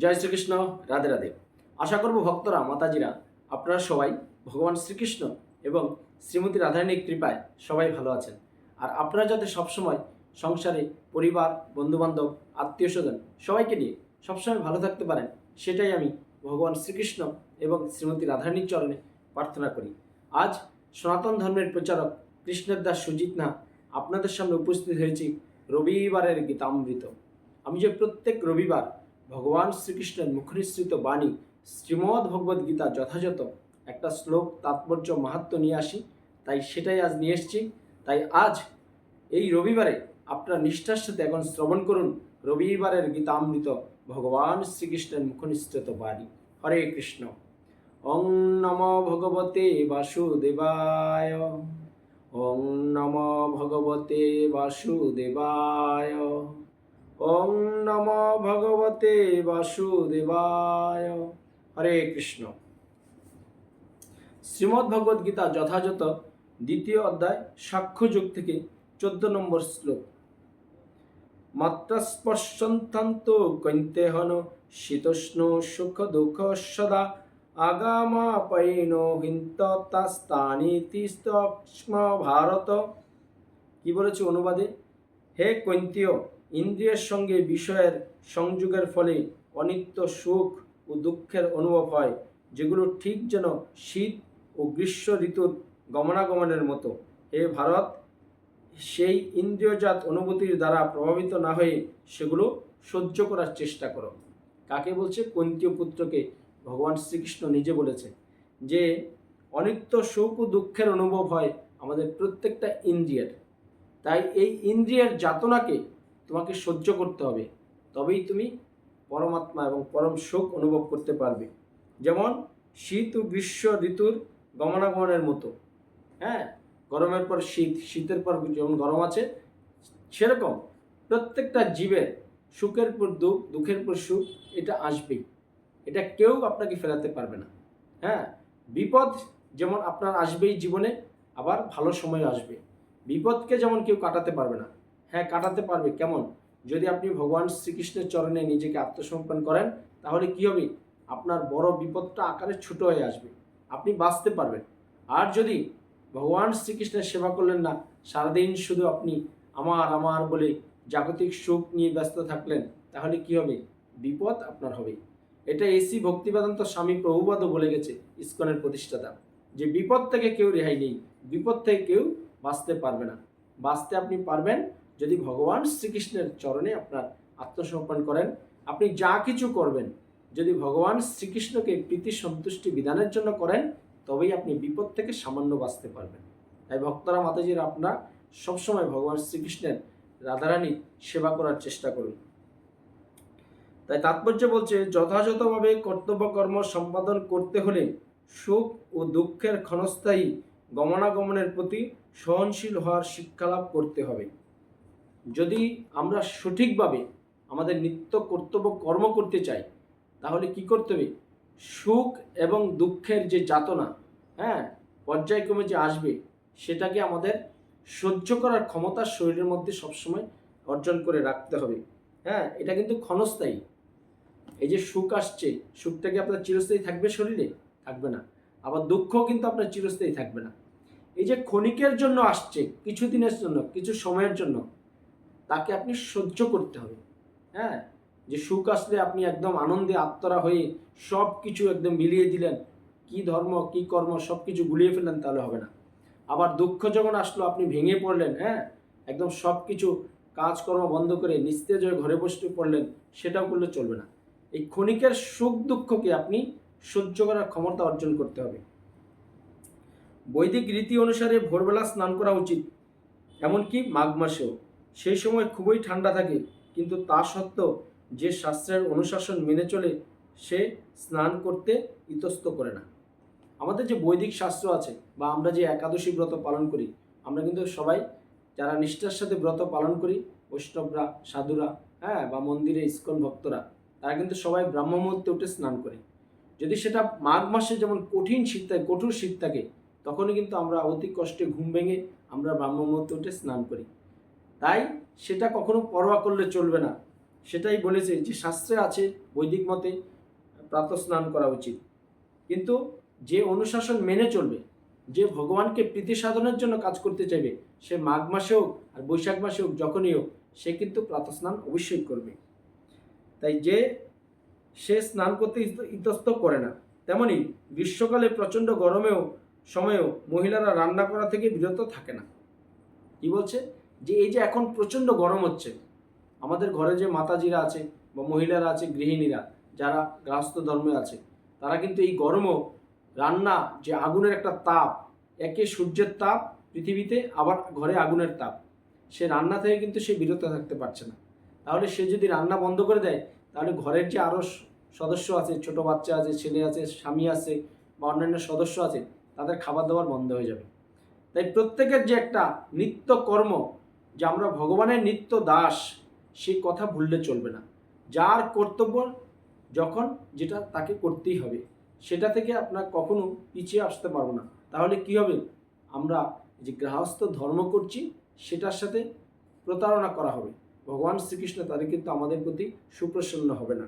জয় শ্রীকৃষ্ণ, রাধে রাধে। আশা করব ভক্তরা, মাতাজিরা, আপনারা সবাই ভগবান শ্রীকৃষ্ণ এবং শ্রীমতী রাধারানীর কৃপায় সবাই ভালো আছেন। আর আপনারা যাতে সবসময় সংসারে পরিবার, বন্ধুবান্ধব আত্মীয় স্বজন সবাইকে নিয়ে সবসময় ভালো থাকতে পারেন, সেটাই আমি ভগবান শ্রীকৃষ্ণ এবং শ্রীমতী রাধারানীর চরণে প্রার্থনা করি। আজ সনাতন ধর্মের প্রচারক কৃষ্ণের দাস সুজিত না আপনাদের সামনে উপস্থিত হয়েছি রবিবারের গীতামৃত। আমি যে প্রত্যেক রবিবার ভগবান শ্রীকৃষ্ণের মুখনিসৃত বাণী শ্রীমদ্ ভগবদ্ গীতা যথাযথ একটা শ্লোক তাৎপর্য মাহাত্ম নিয়ে আসি। তাই সেটাই আজ নিয়ে এসেছি। তাই আজ এই রবিবারে আপনারা নিষ্ঠার সাথে এখন শ্রবণ করুন রবিবারের গীতামৃত ভগবান শ্রীকৃষ্ণের মুখনিসৃত বাণী। হরে কৃষ্ণ। ওং নম ভগবতে বাসুদেবায়। ওং নম ভগবতে বাসুদেবায়। ওং নম ভগবতে বাসুদেবায়। হরে কৃষ্ণ। শ্রীমদ্ ভগবদ গীতা যথাযথ দ্বিতীয় অধ্যায় সাক্ষ্যযুগ থেকে চোদ্দ নম্বর শ্লোক। মাত্রাস্পর্শন্তান্ত কৈন্তেহন শীতোষ্ণ সুখ দুঃখ সদা আগামা পৈন হিন্তস্তানি তিস্তক্ষ্ম ভারত। কি বলেছে অনুবাদে? হে কৈন্তীয় ইন্দ্রিয়ের সঙ্গে বিষয়ের সংযোগের ফলে অনিত্য সুখ ও দুঃখের অনুভব হয়, যেগুলো ঠিক যেন শীত ও গ্রীষ্ম ঋতুর গমনাগমনের মতো। হে ভারত, সেই ইন্দ্রিয়জাত অনুভূতির দ্বারা প্রভাবিত না হয়ে সেগুলো সহ্য করার চেষ্টা করো। কাকে বলছে? কন্তীয় পুত্রকে ভগবান শ্রীকৃষ্ণ নিজে বলেছে যে, অনিত্য সুখ ও দুঃখের অনুভব হয় আমাদের প্রত্যেকটা ইন্দ্রিয়ের। তাই এই ইন্দ্রিয়ের যাতনাকে তোমাকে সহ্য করতে হবে। তবেই তুমি পরমাত্মা এবং পরম সুখ অনুভব করতে পারবে। যেমন শীত ও গ্রীষ্ম ঋতুর গমনাগমনের মতো। হ্যাঁ গরমের পর শীত, শীতের পর যেমন গরম আছে, সেরকম প্রত্যেকটা জীবের সুখের পর দুঃখ, দুঃখের পর সুখ এটা আসবেই। এটা কেউ আপনাকে ফেরাতে পারবে না। হ্যাঁ বিপদ যেমন আপনার আসবেই জীবনে, আবার ভালো সময় আসবে। বিপদকে যেমন কেউ কাটাতে পারবে না। হ্যাঁ কাটাতে পারবে। কেমন? যদি আপনি ভগবান শ্রীকৃষ্ণের চরণে নিজেকে আত্মসমর্পণ করেন, তাহলে কি হবে? আপনার বড় বিপদটা আকারে ছোট হয়ে আসবে। আপনি বাঁচতে পারবেন। আর যদি ভগবান শ্রীকৃষ্ণের সেবা করলেন না, সারাদিন শুধু আপনি আমার আমার বলে জাগতিক সুখ নিয়ে ব্যস্ত থাকলেন, তাহলে কি হবে? বিপদ আপনার হবে। এটা এসি ভক্তিবেদান্ত স্বামী প্রভুবাদও বলে গেছে, ইস্কনের প্রতিষ্ঠাতা, যে বিপদ থেকে কেউ রেহাই নেই, বিপদ থেকে কেউ বাঁচতে পারবে না। বাঁচতে আপনি পারবেন যদি ভগবান শ্রীকৃষ্ণের চরণে আপনার আত্মসমর্পণ করেন, আপনি যা কিছু করবেন, যদি ভগবান শ্রীকৃষ্ণকে প্রীতি সন্তুষ্টি বিধানের জন্য করেন, তবেই আপনি বিপদ থেকে সামান্য বাঁচতে পারবেন। তাই ভক্তরা, মাতাজির, আপনার সবসময় ভগবান শ্রীকৃষ্ণের রাধারানী সেবা করার চেষ্টা করুন। তাই তাৎপর্য বলছে, যথাযথভাবে কর্তব্য কর্ম সম্পাদন করতে হলে সুখ ও দুঃখের ক্ষণস্থায়ী গমনাগমনের প্রতি সহনশীল হওয়ার শিক্ষালাভ করতে হবে। যদি আমরা সঠিকভাবে আমাদের নিত্য কর্তব্য কর্ম করতে চাই, তাহলে কি করতে হবে? সুখ এবং দুঃখের যে যাতনা হ্যাঁ পর্যায়ক্রমে যে আসবে, সেটাকে আমাদের সহ্য করার ক্ষমতা শরীরের মধ্যে সবসময় অর্জন করে রাখতে হবে। হ্যাঁ এটা কিন্তু ক্ষণস্থায়ী। এই যে সুখ আসছে, সুখটা কি আপনার চিরস্থায়ী থাকবে শরীরে? থাকবে না। আবার দুঃখ কিন্তু আপনার চিরস্থায়ী থাকবে না। এই যে ক্ষণিকের জন্য আসছে কিছু দিনের জন্য, কিছু সময়ের জন্য তাকে আপনি সহ্য করতে হবে। হ্যাঁ? যে সুখ আসলে আপনি একদম আনন্দে আত্মরা হয়ে সব কিছু একদম মিলিয়ে দিলেন, কি ধর্ম, কি কর্ম সব কিছু গুলিয়ে ফেললেন তাহলে হবে না। আবার দুঃখ যখন আসলো, আপনি ভেঙে পড়লেন হ্যাঁ? একদম সব কিছু কাজকর্ম বন্ধ করে নিস্তেজ হয়ে ঘরে বসতে পড়লেন, সেটাও করলে চলবে না। এই ক্ষণিকের সুখ দুঃখকে আপনি সহ্য করার ক্ষমতা অর্জন করতে হবে। বৈদিক রীতি অনুসারে ভোরবেলা স্নান করা উচিত, এমনকি মাঘ মাসেও। সেই সময় খুবই ঠান্ডা থাকে, কিন্তু তা সত্ত্বেও যে শাস্ত্রের অনুশাসন মেনে চলে, সে স্নান করতে ইতস্ত করে না। আমাদের যে বৈদিক শাস্ত্র আছে, বা আমরা যে একাদশী ব্রত পালন করি, আমরা কিন্তু সবাই যারা নিষ্ঠার সাথে ব্রত পালন করি, বৈষ্ণবরা, সাধুরা হ্যাঁ বা মন্দিরে ইস্কন ভক্তরা, তারা কিন্তু সবাই ব্রাহ্ম মুহূর্তে উঠে স্নান করে। যদি সেটা মাঘ মাসে যেমন কঠিন শীত থাকে, কঠোর শীত থাকে, তখনই কিন্তু আমরা অতি কষ্টে ঘুম ভেঙে আমরা ব্রাহ্ম মুহূর্তে উঠে স্নান করি। তাই সেটা কখনো পরোয়া করলে চলবে না। সেটাই বলেছে যে শাস্ত্রে আছে, বৈদিক মতে প্রাতঃস্নান করা উচিত। কিন্তু যে অনুশাসন মেনে চলবে, যে ভগবানকে প্রীতি সাধনের জন্য কাজ করতে চাইবে, সে মাঘ মাসে হোক আর বৈশাখ মাসে হোক, যখনই হোক, সে কিন্তু প্রাতঃস্নান অবশ্যই করবে। তাই যে সে স্নান করতে ইত- ইতস্ত করে না, তেমনি গ্রীষ্মকালে প্রচণ্ড গরমেও, সময়েও মহিলারা রান্না করা থেকে বিরত থাকে না। কি বলছে? যে এই যে এখন প্রচণ্ড গরম হচ্ছে, আমাদের ঘরে যে মাতাজিরা আছে বা মহিলারা আছে, গৃহিণীরা, যারা গৃহস্থ ধর্মে আছে, তারা কিন্তু এই গরমও রান্না যে আগুনের একটা তাপ, একে সূর্যের তাপ, পৃথিবীতে আবার ঘরে আগুনের তাপ, সে রান্না থেকে কিন্তু সে বিরত থাকতে পারছে না। তাহলে সে যদি রান্না বন্ধ করে দেয়, তাহলে ঘরের যে আরও সদস্য আছে, ছোট বাচ্চা আছে, ছেলে আছে, স্বামী আছে বা অন্যান্য সদস্য আছে, তাদের খাবার দাবার বন্ধ হয়ে যাবে। তাই প্রত্যেকের যে একটা নিত্য কর্ম যে আমরা ভগবানের নিত্য দাস, সেই কথা ভুললে চলবে না। যার কর্তব্য যখন যেটা তাকে করতেই হবে, সেটা থেকে আপনার কখনো পিছিয়ে আসতে পারব না। তাহলে কি হবে? আমরা যে গৃহস্থ ধর্ম করছি, সেটার সাথে প্রতারণা করা হবে। ভগবান শ্রীকৃষ্ণ তাদের কিন্তু আমাদের প্রতি সুপ্রসন্ন হবে না।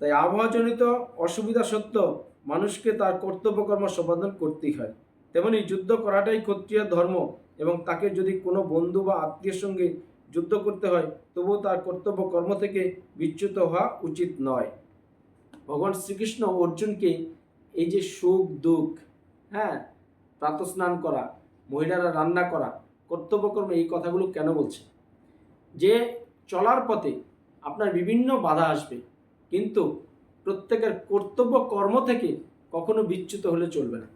তাই আবহাওয়াজনিত অসুবিধা সত্ত্বেও মানুষকে তার কর্তব্য কর্ম সম্পাদন করতেই হয়। তেমনি যুদ্ধ করাটাই ক্ষত্রিয় ধর্ম এবং তাকে যদি কোনো বন্ধু বা আত্মীয়ের সঙ্গে যুদ্ধ করতে হয়, তবুও তার কর্তব্য কর্ম থেকে বিচ্যুত হওয়া উচিত নয়। ভগবান শ্রীকৃষ্ণ অর্জুনকে এই যে সুখ, দুঃখ হ্যাঁ প্রাতস্নান করা, মহিলারা রান্না করা কর্তব্যকর্ম এই কথাগুলো কেন বলছে? যে চলার পথে আপনার বিভিন্ন বাধা আসবে, কিন্তু প্রত্যেকের কর্তব্য কর্ম থেকে কখনো বিচ্যুত হলে চলবে না।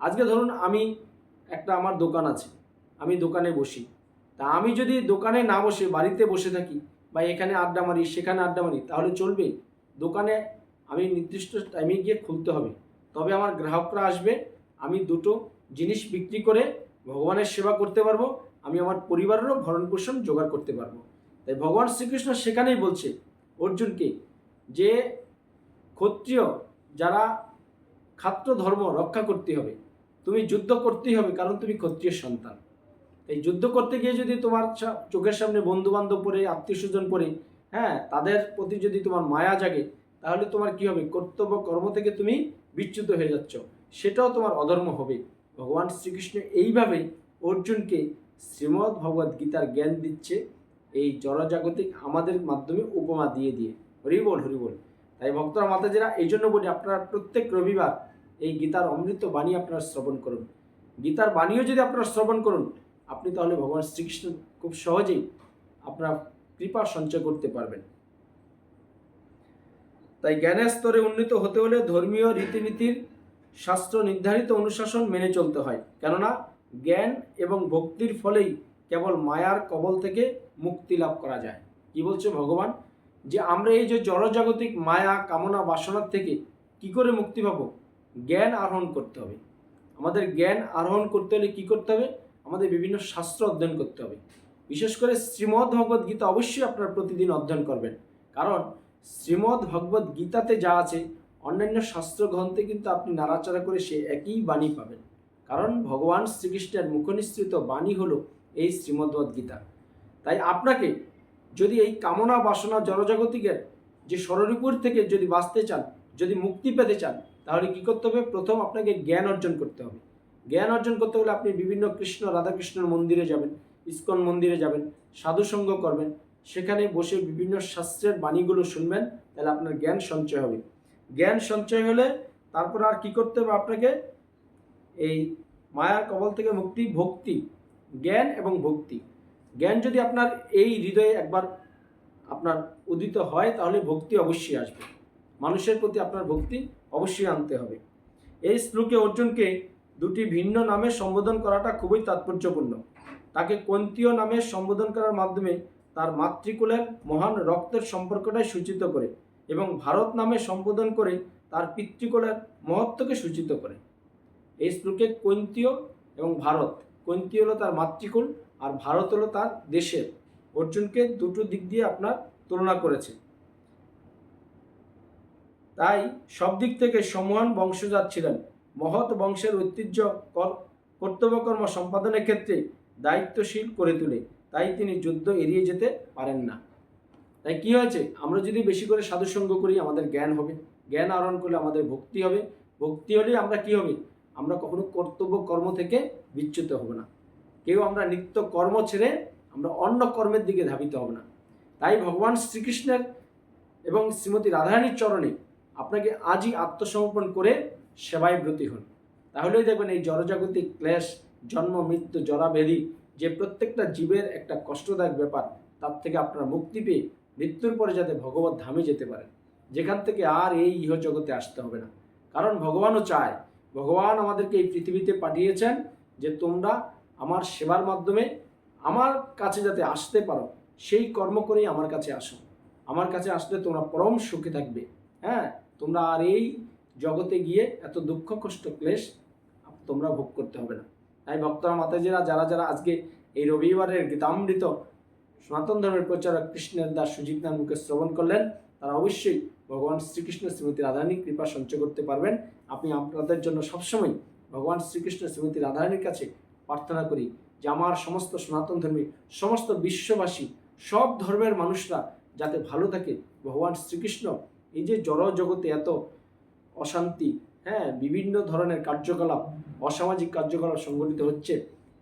আজকে ধরুন আমি একটা আমার দোকান আছে, আমি দোকানে বসি। তা আমি যদি দোকানে না বসে, বাড়িতে বসে থাকি বা এখানে আড্ডা মারি, সেখানে আড্ডা মারি, তাহলে চলবে। দোকানে আমি নির্দিষ্ট টাইমে গিয়ে খুলতে হবে। তবে আমার গ্রাহকরা আসবে, আমি দুটো জিনিস বিক্রি করে ভগবানের সেবা করতে পারব, আমি আমার পরিবারেরও ভরণ পোষণ জোগাড় করতে পারব। তাই ভগবান শ্রীকৃষ্ণ সেখানেই বলছে, অর্জুনকে, যে ক্ষত্রিয় যারা খাত্র ধর্ম রক্ষা করতে হবে তুমি যুদ্ধ করতেই হবে, কারণ তুমি ক্ষত্রিয় সন্তান। এই যুদ্ধ করতে গিয়ে যদি তোমার চোখের সামনে বন্ধু বান্ধব পড়ে আত্মীয় স্বজন পড়ে হ্যাঁ তাদের প্রতি যদি তোমার মায়া জাগে, তাহলে তোমার কি হবে? কর্তব্য, কর্ম থেকে তুমি বিচ্যুত হয়ে যাচ্ছ। সেটাও তোমার অধর্ম হবে। ভগবান শ্রীকৃষ্ণ এইভাবেই অর্জুনকে শ্রীমদ্ ভগবদ গীতার জ্ঞান দিচ্ছে, এই জড়জাগতিক আমাদের মাধ্যমে উপমা দিয়ে দিয়ে। হরিবল হরিবল তাই ভক্তরা, মাতাজিরা, এই জন্য বলি, আপনারা প্রত্যেক রবিবার এই গীতার অমৃত বাণী আপনারা শ্রবণ করুন। গীতার বাণীও যদি আপনারা শ্রবণ করুন, আপনি তাহলে ভগবান শ্রীকৃষ্ণ খুব সহজেই আপনার কৃপা সঞ্চয় করতে পারবেন। তাই জ্ঞানের স্তরে উন্নীত হতে হলে ধর্মীয় রীতিনীতির শাস্ত্র নির্ধারিত অনুশাসন মেনে চলতে হয়। কেননা, জ্ঞান এবং ভক্তির ফলেই কেবল মায়ার কবল থেকে মুক্তি লাভ করা যায়। কি বলছে ভগবান? যে আমরা এই যে জড়জাগতিক মায়া, কামনা বাসনার থেকে কি করে মুক্তি পাবো? জ্ঞান আহরণ করতে হবে। আমাদের জ্ঞান আরোহণ করতে হলে কী করতে হবে? আমাদের বিভিন্ন শাস্ত্র অধ্যয়ন করতে হবে। বিশেষ করে শ্রীমদ্ ভগবদ গীতা অবশ্যই আপনারা প্রতিদিন অধ্যয়ন করবেন। কারণ শ্রীমদ্ ভগবদ গীতাতে যা আছে, অন্যান্য শাস্ত্র গ্রন্থে কিন্তু আপনি নাড়াচাড়া করে সে একই বাণী পাবেন। কারণ ভগবান শ্রীকৃষ্ণের মুখনিসৃত বাণী হলো এই শ্রীমদ্ভগবদ গীতা। তাই আপনাকে যদি এই কামনা বাসনা জড়জাগতিকের যে ষড়রিপুর থেকে যদি বাঁচতে চান, যদি মুক্তি পেতে চান তাহলে কি করতে হবে? প্রথম আপনাকে জ্ঞান অর্জন করতে হবে। জ্ঞান অর্জন করতে হলে আপনি বিভিন্ন কৃষ্ণ, রাধাকৃষ্ণের মন্দিরে যাবেন, ইস্কন মন্দিরে যাবেন, সাধুসঙ্গ করবেন, সেখানে বসে বিভিন্ন শাস্ত্রের বাণীগুলো শুনবেন, তাহলে আপনার জ্ঞান সঞ্চয় হবে। জ্ঞান সঞ্চয় হলে তারপর আর কি করতে হবে আপনাকে? এই মায়ার কবল থেকে মুক্তি, ভক্তি, জ্ঞান এবং ভক্তি। জ্ঞান যদি আপনার এই হৃদয়ে একবার আপনার উদিত হয়, তাহলে ভক্তি অবশ্যই আসবে। মানুষের প্রতি আপনার ভক্তি অবশ্যই আনতে হবে। এই শ্লোকে অর্জুনকে দুটি ভিন্ন নামে সম্বোধন করাটা খুবই তাৎপর্যপূর্ণ। তাকে কন্তীয় নামে সম্বোধন করার মাধ্যমে তার মাতৃকুলের মহান রক্তের সম্পর্কটাই সূচিত করে এবং ভারত নামে সম্বোধন করে তার পিতৃকুলের মহত্বকে সূচিত করে। এই শ্লোকে কৈন্তীয় এবং ভারত কৈন্তীয় হলো তার মাতৃকুল আর ভারত হলো তার দেশের। অর্জুনকে দুটো দিক দিয়ে আপনার তুলনা করেছে। তাই সব দিক থেকে সমহান বংশজাত ছিলেন। মহৎ বংশের ঐতিহ্য কর- কর্তব্যকর্ম সম্পাদনের ক্ষেত্রে দায়িত্বশীল করে তোলে। তাই তিনি যুদ্ধ এড়িয়ে যেতে পারেন না। তাই কি হয়েছে? আমরা যদি বেশি করে সাধুসঙ্গ করি, আমাদের জ্ঞান হবে। জ্ঞান আহরণ করলে আমাদের ভক্তি হবে। ভক্তি হলে আমরা কি হবে? আমরা কখনো কর্তব্য কর্ম থেকে বিচ্যুত হব না। কেউ আমরা নিত্য কর্ম ছেড়ে আমরা অন্য কর্মের দিকে ধাবিত হব না। তাই ভগবান শ্রীকৃষ্ণের এবং শ্রীমতী রাধারানীর চরণে আপনাকে আজই আত্মসমর্পণ করে সেবায় ব্রতী হন। তাহলেই দেখবেন এই জড়জাগতিক ক্লেশ, জন্ম, মৃত্যু জরাবেধি যে প্রত্যেকটা জীবের একটা কষ্টদায়ক ব্যাপার, তার থেকে আপনারা মুক্তি পেয়ে মৃত্যুর পরে যাতে ভগবত ধামে যেতে পারেন। যেখান থেকে আর এই ইহ জগতে আসতে হবে না। কারণ ভগবানও চায়। ভগবান আমাদেরকে এই পৃথিবীতে পাঠিয়েছেন যে তোমরা আমার সেবার মাধ্যমে আমার কাছে যাতে আসতে পারো, সেই কর্ম করেই আমার কাছে আসো। আমার কাছে আসলে তোমরা পরম সুখে থাকবে। হ্যাঁ? তোমরা আর এই জগতে গিয়ে এত দুঃখ, কষ্ট, ক্লেশ তোমরা ভোগ করতে হবে না। তাই ভক্তরা, মাতাজিরা, যারা যারা আজকে এই রবিবারের গীতামৃত সনাতন ধর্মের প্রচারক কৃষ্ণের দাস সুজিত মুখে শ্রবণ করলেন, তারা অবশ্যই ভগবান শ্রীকৃষ্ণ শ্রীমতী রাধারানীর কৃপা সঞ্চয় করতে পারবেন। আপনি আপনাদের জন্য সবসময় ভগবান শ্রীকৃষ্ণ শ্রীমতী রাধারানীর কাছে প্রার্থনা করি যে আমার সমস্ত সনাতন ধর্মী, সমস্ত বিশ্ববাসী, সব ধর্মের মানুষরা যাতে ভালো থাকে, ভগবান শ্রীকৃষ্ণ এই যে জড় জগতে এত অশান্তি হ্যাঁ বিভিন্ন ধরনের কার্যকলাপ, অসামাজিক কার্যকলাপ সংগঠিত হচ্ছে,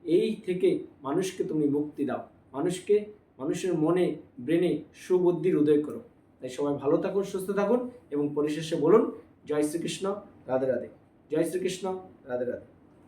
এই থেকে মানুষকে তুমি মুক্তি দাও। মানুষকে, মানুষের মনে, ব্রেনে সুবুদ্ধির উদয় করো। তাই সবাই ভালো থাকুন, সুস্থ থাকুন এবং পরিশেষে বলুন, জয় শ্রীকৃষ্ণ, রাধে রাধে। জয় শ্রীকৃষ্ণ, রাধে রাধে।